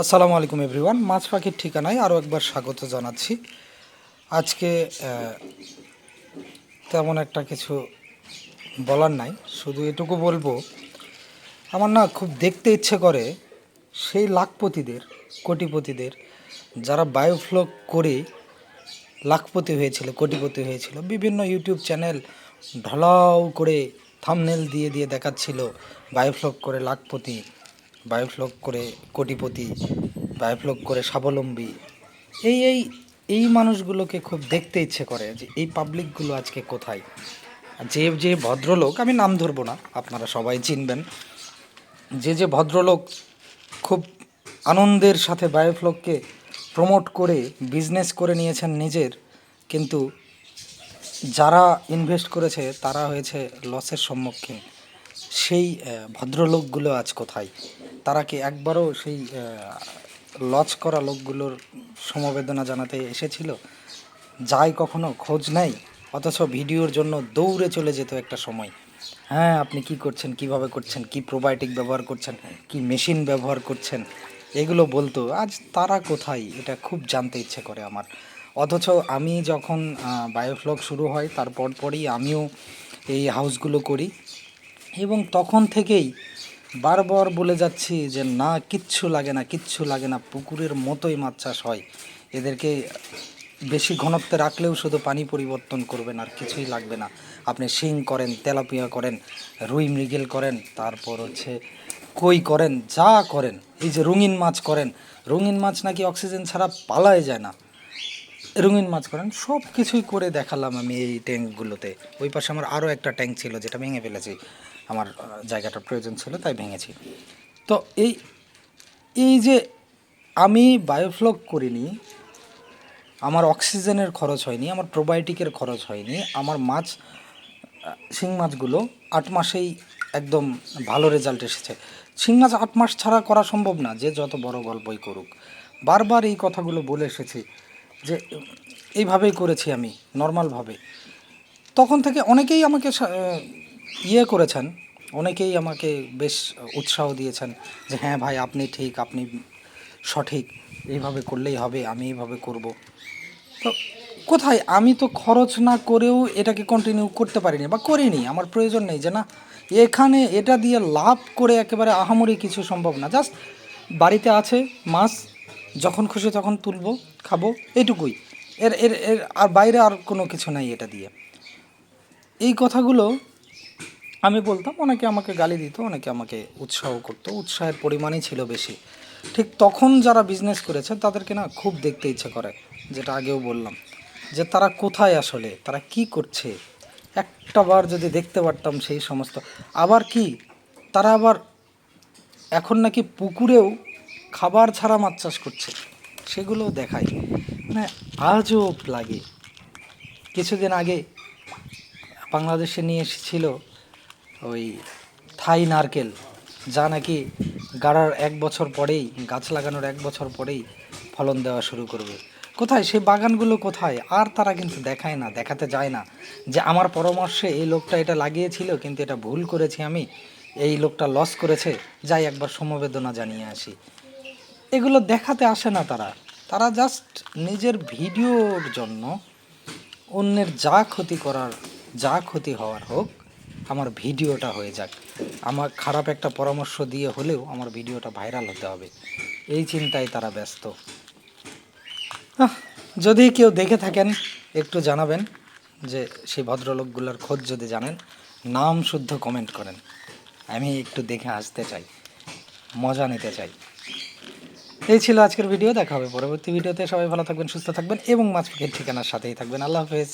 আসসালামু আলাইকুম এভরিওয়ান, মাছ পাখির ঠিকানায় আরও একবার স্বাগত জানাচ্ছি। আজকে তেমন একটা কিছু বলার নাই, শুধু এটুকু বলব, আমার না খুব দেখতে ইচ্ছে করে সেই লাখপতিদের, কোটিপতিদের, যারা বায়োফ্লগ করে লাখপতি হয়েছিল, কোটিপতি হয়েছিল, বিভিন্ন ইউটিউব চ্যানেল ঢলাও করে থামনেল দিয়ে দিয়ে দেখাচ্ছিল বায়োফ্লগ করে লাখপতি। বায়োফ্লগ করে কোটিপতি বায়োফ্লগ করে স্বাবলম্বী। এই এই এই মানুষগুলোকে খুব দেখতে ইচ্ছে করে যে এই পাবলিকগুলো আজকে কোথায়? যে যে ভদ্রলোক, আমি নাম ধরবো না, আপনারা সবাই চিনবেন। যে যে ভদ্রলোক খুব আনন্দের সাথে বায়োফ্লগকে প্রমোট করে বিজনেস করে নিয়েছেন নিজের, কিন্তু যারা ইনভেস্ট করেছে তারা হয়েছে লসের সম্মুখীন। সেই ভদ্রলোকগুলো আজ কোথায়? তারা কি একবারও সেই লজ করা লোকগুলোর সমবেদনা জানাতে এসেছিল। যায় কখনো খোঁজ নেই অথচ ভিডিওর জন্য দৌড়ে চলে যেত একটা সময়। হ্যাঁ আপনি কি করছেন, কীভাবে করছেন, কি প্রোবায়োটিক ব্যবহার করছেন, কি মেশিন ব্যবহার করছেন, এগুলো বলতো, আজ তারা কোথায়, এটা খুব জানতে ইচ্ছে করে আমার। অথচ আমি যখন বায়োফ্লগ শুরু হয় তারপর পরই আমিও এই হাউসগুলো করি। এবং তখন থেকেই বারবার বলে যাচ্ছি যে, না, কিচ্ছু লাগে না, কিচ্ছু লাগে না, পুকুরের মতোই মাছ চাষ হয়। এদেরকে বেশি ঘনত্বে রাখলেও শুধু পানি পরিবর্তন করবেন আর কিছুই লাগবে না। আপনি শিং করেন, তেলাপিয়া করেন, রুই মৃগেল করেন, তারপর হচ্ছে কই করেন, যা করেন, এই যে রঙিন মাছ করেন, রঙিন মাছ নাকি অক্সিজেন ছাড়া পালায় যায় না। রঙিন মাছ করেন সব কিছুই করে দেখালাম আমি এই ট্যাঙ্কগুলোতে। ওই পাশে আমার আরও একটা ট্যাঙ্ক ছিল যেটা ভেঙে ফেলেছি। আমার আহ, জায়গাটার প্রয়োজন ছিল তাই ভেঙেছি। তো এই এই যে আমি বায়োফ্লক করিনি আমার অক্সিজেনের খরচ হয়নি আমার প্রোবায়োটিকের খরচ হয়নি আমার মাছ শিং মাছগুলো আট মাসেই একদম ভালো রেজাল্ট এসেছে। শিং মাছ আট মাস ছাড়া করা সম্ভব না যে যত বড় গল্পই করুক। বারবার এই কথাগুলো বলে এসেছি। যে এইভাবেই করেছি আমি, নর্মালভাবে। তখন থেকে অনেকেই আমাকে ইয়ে করেছেন, অনেকেই আমাকে বেশ উৎসাহ দিয়েছেন যে হ্যাঁ ভাই, আপনি ঠিক, আপনি সঠিক, এইভাবে করলেই হবে, আমি এইভাবে করব। তো কোথায়? আমি তো খরচ না করেও এটাকে কন্টিনিউ করতে পারিনি বা করিনি। আমার প্রয়োজন নেই যে, না, এখানে এটা দিয়ে লাভ করে একেবারে আহামরি কিছু সম্ভব না। জাস্ট বাড়িতে আছে, মাছ যখন খুশি তখন তুলবো, খাব, এইটুকুই। এর এর এর আর বাইরে আর কোনো কিছু নাই এটা দিয়ে। এই কথাগুলো আমি বলতাম, অনেকে আমাকে গালি দিত, অনেকে আমাকে উৎসাহ করতো, উৎসাহের পরিমাণই ছিল বেশি। ঠিক তখন যারা বিজনেস করেছে, তাদেরকে না খুব দেখতে ইচ্ছে করে, যেটা আগেও বললাম, যে তারা কোথায় আসলে, তারা কি করছে? একটা বার যদি দেখতে পারতাম সেই সমস্ত। আবার কি, তারা আবার এখন নাকি পুকুরেও খাবার ছাড়া মাছ চাষ করছে সেগুলো দেখায়। মানে আজব লাগে। কিছুদিন আগে বাংলাদেশে নিয়ে এসেছিল ওই থাই নারকেল, যা নাকি গাড়ার এক বছর পরেই, গাছ লাগানোর এক বছর পরেই ফলন দেওয়া শুরু করবে। কোথায়? সেই বাগানগুলো কোথায়? আর তারা কিন্তু দেখায় না, দেখাতে যায় না যে আমার পরামর্শে এই লোকটা এটা লাগিয়েছিল, কিন্তু এটা ভুল করেছি আমি, এই লোকটা লস করেছে, যাই একবার সমবেদনা জানিয়ে আসি। এগুলো দেখাতে আসে না তারা। তারা জাস্ট নিজের ভিডিওর জন্য অন্যের যা ক্ষতি করার, যা ক্ষতি হওয়ার হোক, আমার ভিডিওটা হয়ে যাক। আমার খারাপ একটা পরামর্শ দিয়ে হলেও আমার ভিডিওটা ভাইরাল হতে হবে। এই চিন্তায় তারা ব্যস্ত। যদি কেউ দেখে থাকেন, একটু জানাবেন যে সেই ভদ্রলোকগুলোর খোঁজ যদি জানেন, নাম শুদ্ধ কমেন্ট করেন। আমি একটু দেখে আসতে চাই, মজা নিতে চাই। এই ছিল আজকের ভিডিও, দেখা হবে পরবর্তী ভিডিওতে। সবাই ভালো থাকবেন, সুস্থ থাকবেন এবং মাছ পাখির ঠিকানার সাথেই থাকবেন। আল্লাহ হাফেজ।